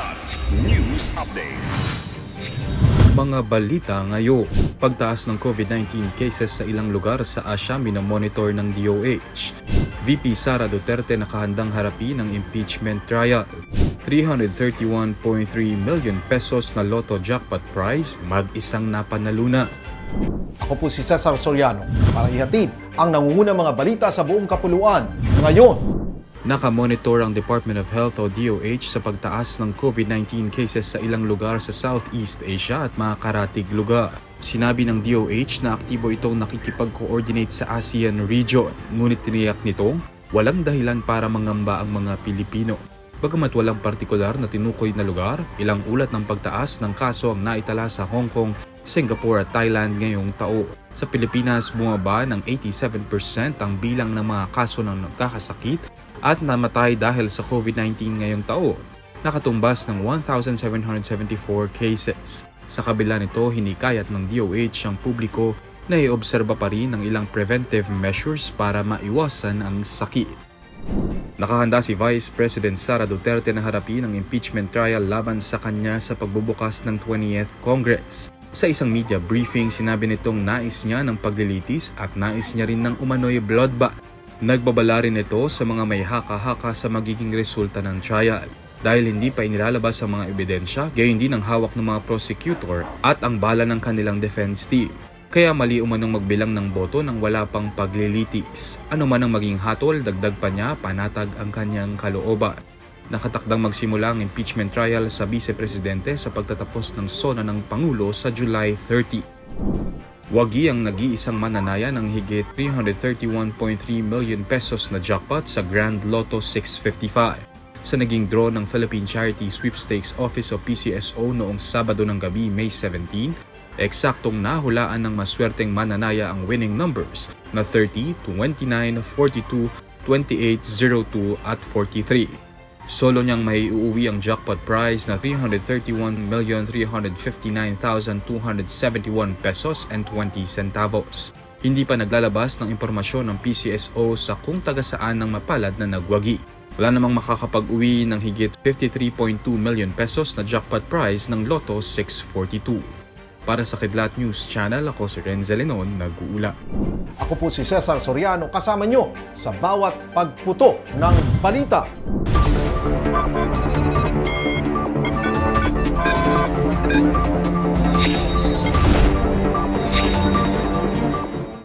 Kilat News Updates. Mga balita ngayon. Pagtaas ng COVID-19 cases sa ilang lugar sa Asia minomonitor ng DOH. VP Sara Duterte nakahandang harapin ang impeachment trial. 331.3 million pesos na lotto jackpot prize, mag-isang napanaluna. Ako po si Cesar Soriano para ihatid ang nangungunang mga balita sa buong kapuluan. Ngayon, Nakamonitor ang Department of Health o DOH sa pagtaas ng COVID-19 cases sa ilang lugar sa Southeast Asia at mga karatig lugar. Sinabi ng DOH na aktibo itong nakikipag-coordinate sa ASEAN region, ngunit tiniyak nitong walang dahilan para mangamba ang mga Pilipino. Bagamat walang partikular na tinukoy na lugar, ilang ulat ng pagtaas ng kaso ang naitala sa Hong Kong, Singapore at Thailand ngayong tao. Sa Pilipinas, bumaba ng 87% ang bilang ng mga kaso ng nagkakasakit at namatay dahil sa COVID-19 ngayong taon, nakatumbas ng 1,774 cases. Sa kabila nito, hinikayat ng DOH ang publiko na iobserba pa rin ang ilang preventive measures para maiwasan ang sakit. Nakahanda si Vice President Sara Duterte na harapin ang impeachment trial laban sa kanya sa pagbubukas ng 20th Congress. Sa isang media briefing, sinabi nitong nais niya ng paglilitis at nais niya rin ng umano'y bloodbath. Nagbabala rin ito sa mga may haka-haka sa magiging resulta ng trial. Dahil hindi pa inilalabas ang mga ebidensya, gayon din ang hawak ng mga prosecutor at ang bala ng kanilang defense team. Kaya mali umanong magbilang ng boto nang wala pang paglilitis. Ano man ang maging hatol, dagdag pa niya, panatag ang kanyang kalooban. Nakatakdang magsimula ang impeachment trial sa vice-presidente sa pagtatapos ng sona ng Pangulo sa July 30. Wagi ang nag-iisang mananaya ng higit 331.3 million pesos na jackpot sa Grand Lotto 655. Sa naging draw ng Philippine Charity Sweepstakes Office o PCSO noong Sabado ng gabi, May 17, eksaktong nahulaan ng maswerteng mananaya ang winning numbers na 30, 29, 42, 28, 02 at 43. Solo niyang may uuwi ang jackpot prize na 331,359,271 pesos and 20 centavos. Hindi pa naglalabas ng impormasyon ng PCSO sa kung taga saan ng mapalad na nagwagi. Wala namang makakapag-uwi ng higit 53.2 million pesos na jackpot prize ng Lotto 642. Para sa Kidlat News Channel, ako si Renzo Lenon, nag-uula. ako po si Cesar Soriano kasama nyo sa bawat pagputo ng balita.